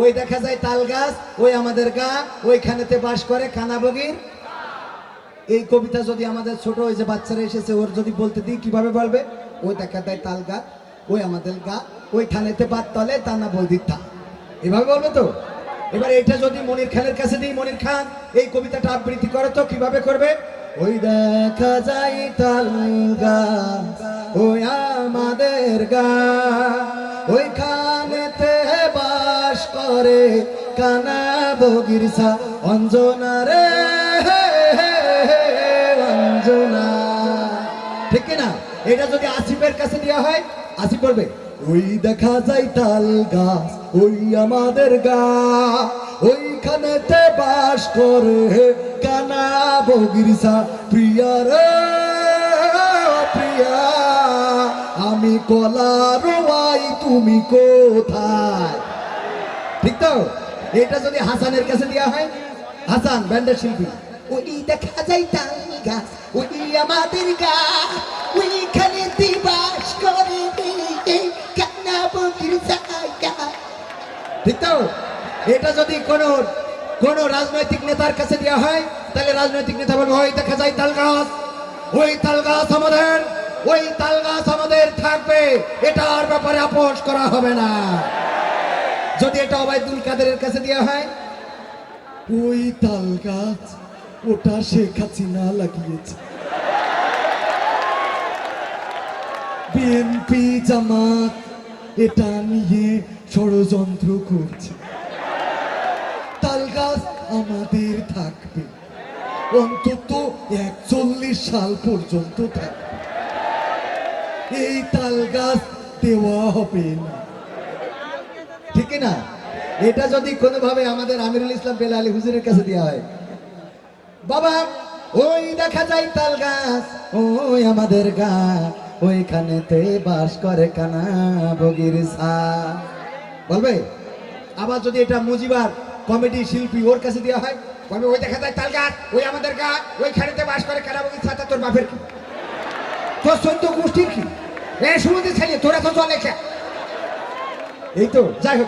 ওই দেখা যায় তাল গাছ, ওই আমাদের গা, ওইখানেতে বাস করে কানাবগির এই কবিতা যদি আমাদের ছোট ওই যে বাচ্চারা এসেছে, ওর যদি বলতে দিই কীভাবে বলবে? ওই দেখা যায় তাল গাছ, ওই আমাদের গা ওই থানেতে বাদ তলে তা না বৈদিক থা এভাবে বলবে তো? এবার এটা যদি মনির খানের কাছে দিই, মনির খান, এই কবিতাটা আবৃত্তি করে তো, কীভাবে করবে? ওই দেখা যায় তাল গাছ, ওই আমাদের গা ওইখানেতে করে কানা বগিরসা অঞ্জনা রে অঞ্জনা। ঠিক না এটা যদি আসিফের কাছে দেওয়া হয়, আসিফ বলবে, ওই দেখা যায় তাল গাছ, ওই আমাদের গা, ওইখানেতে বাস করে কানা বগিরসা প্রিয়া রে, প্রিয়া, আমি কলা রোয়াই তুমি কোথায়? ঠিক তো এটা যদি হাসানের কাছে দেওয়া হয়, হাসান, ব্যান্ডের শিল্পী। ওই দেখা যায় তাল গাছ, ওই আমাদের গা, ওইখানে দিবাস করে ঠিক তো এটা যদি কোনো কোনো রাজনৈতিক নেতার কাছে দেওয়া হয়, তাহলে রাজনৈতিক নেতা বলবে, ওই দেখা যায় তাল গাছ, ওই তাল গাছ আমাদের, ওই তাল গাছ আমাদের থাকবে, এটার ব্যাপারে আপোষ করা হবে না। যদি এটা অবায়দুল কাদেরের কাছে দেওয়া হয়? ওই তাল গাছ, ওটা শেখ হাসিনা লাগিয়েছে। বিএনপি জামাত এটা নিয়ে ষড়যন্ত্র করছে। তাল আমাদের থাকবে। অন্তত একচল্লিশ সাল পর্যন্ত থাকবে। এই তাল গাছ দেওয়া হবে না। ঠিক না? এটা যদি কোনোভাবে আমাদের আমিরুল ইসলাম বেলা আলী হুজুরের কাছে দেওয়া হয়। বাবা, ওই দেখা যায় তাল গাছ, ওই আমাদের গা, ওইখানেতে বাস করে কানা বগির বলবে? আবার যদি এটা মুজিবার কমেডি শিল্পী ওর কাছে দেওয়া হয়, বলবে, ওই দেখা যায় তাল গাছ, ওই আমাদের গা, ওইখানেতে বাস করে কানা বগির সা তোর বাপের কি? তোর সদ্য গোষ্ঠীর কি? এ শুরুতে ছেলে, তোরা তো চলে এই তো, যাই হোক।